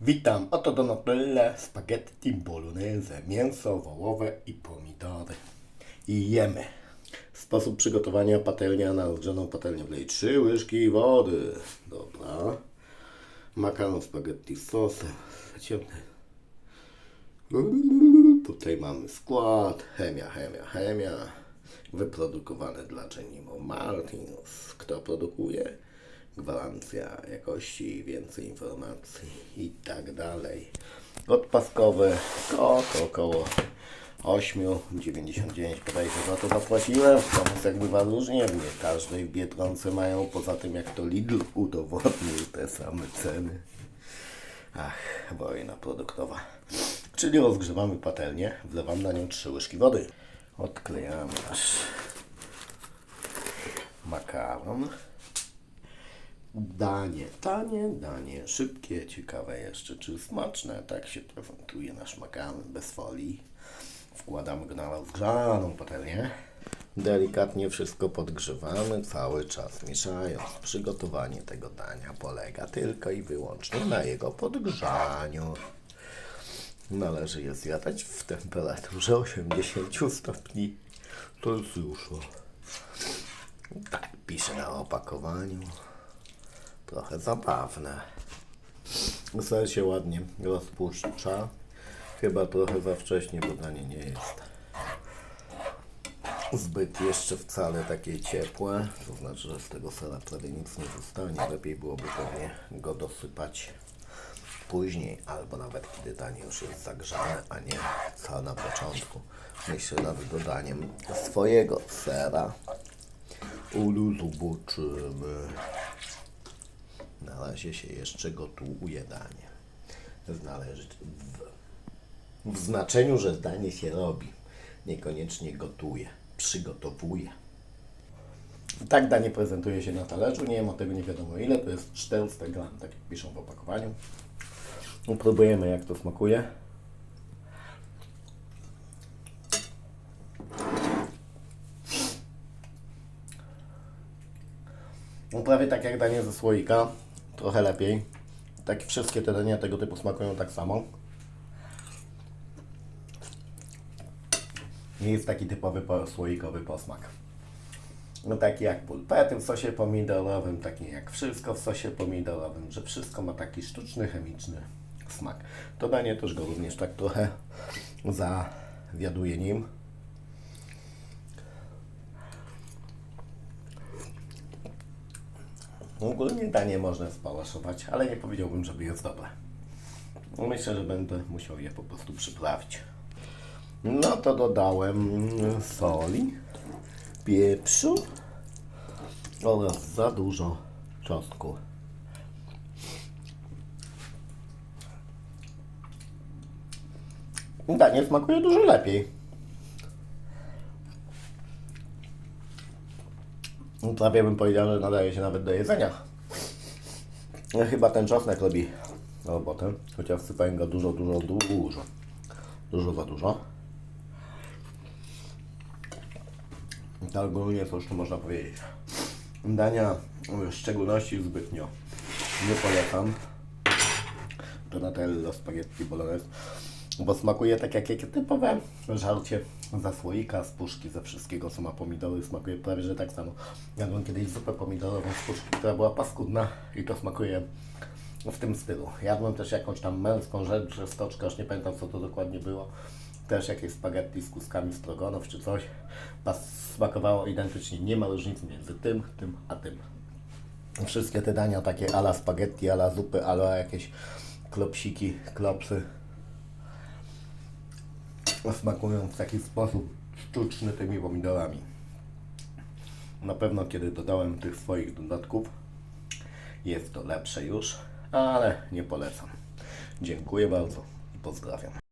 Witam, oto Donatella spaghetti bolognese, mięso wołowe i pomidory. I jemy. Sposób przygotowania patelnia na rozgrzaną patelnię wlej 3 łyżki wody. Dobra. Makaron spaghetti z sosem. Ciemny. Tutaj mamy skład. Chemia, chemia, chemia. Wyprodukowane dla Genimo Martins. Kto produkuje? Gwarancja jakości, więcej informacji i tak dalej. Odpaskowe kok około 8,99 bodajże za to zapłaciłem. W Pomysł jak bywa różnie, nie każdej w Biedronce mają, poza tym jak to Lidl udowodnił te same ceny. Ach, wojna produktowa. Czyli rozgrzewamy patelnię, wlewam na nią 3 łyżki wody. Odklejamy nasz makaron. Danie, tanie, danie, szybkie, ciekawe jeszcze, czy smaczne. Tak się prezentuje nasz makaron bez folii. Wkładamy go na rozgrzaną patelnię. Delikatnie wszystko podgrzewamy, cały czas mieszając. Przygotowanie tego dania polega tylko i wyłącznie na jego podgrzaniu. Należy je zjadać w temperaturze 80 stopni Celsjusza. Tak pisze na opakowaniu. Trochę zabawne. Ser się ładnie rozpuszcza. Chyba trochę za wcześnie, bo danie nie jest zbyt jeszcze wcale takie ciepłe. To znaczy, że z tego sera prawie nic nie zostanie. Lepiej byłoby pewnie go dosypać później, albo nawet kiedy danie już jest zagrzane, a nie co na początku. Myślę nad dodaniem swojego sera. Ulu zobaczymy. Na razie się jeszcze gotuje danie. Znaleźć w, w znaczeniu, że danie się robi. Niekoniecznie gotuje, przygotowuje. Tak danie prezentuje się na talerzu. Nie o tego nie wiadomo ile. To jest 400 gram, tak jak piszą w opakowaniu. Próbujemy jak to smakuje. No prawie tak jak danie ze słoika, trochę lepiej. Tak wszystkie te dania tego typu smakują tak samo. Nie jest taki typowy po- słoikowy posmak. No taki jak pulpety w sosie pomidorowym, taki jak wszystko w sosie pomidorowym, że wszystko ma taki sztuczny, chemiczny smak. To danie też go również tak trochę zawiaduje nim. Ogólnie danie można spałaszować, ale nie powiedziałbym, żeby jest dobre. Myślę, że będę musiał je po prostu przyprawić. No to dodałem soli, pieprzu oraz za dużo czosnku. Danie smakuje dużo lepiej. Prawie bym powiedział, że nadaje się nawet do jedzenia. No, Chyba ten czosnek robi robotę, chociaż wsypałem go dużo, dużo, dużo. Dużo za dużo. To ogólnie co jeszcze można powiedzieć. Dania w szczególności zbytnio nie polecam. Donatello spaghetti bolognese, bo smakuje tak jak jakie typowe żarcie za słoika, z puszki, ze wszystkiego co ma pomidory, smakuje prawie że tak samo. Jadłem kiedyś zupę pomidorową z puszki, która była paskudna i to smakuje w tym stylu. Jadłem też jakąś tam męską rzecz, że stoczka, już nie pamiętam co to dokładnie było. Też jakieś spaghetti z kuskami strogonów czy coś. Pas smakowało identycznie, nie ma różnicy między tym, tym a tym. Wszystkie te dania takie ala spaghetti, ala zupy, ala jakieś klopsiki, klopsy smakują w taki sposób sztuczny tymi pomidorami. Na pewno kiedy dodałem tych swoich dodatków jest to lepsze już, ale nie polecam. Dziękuję bardzo i pozdrawiam.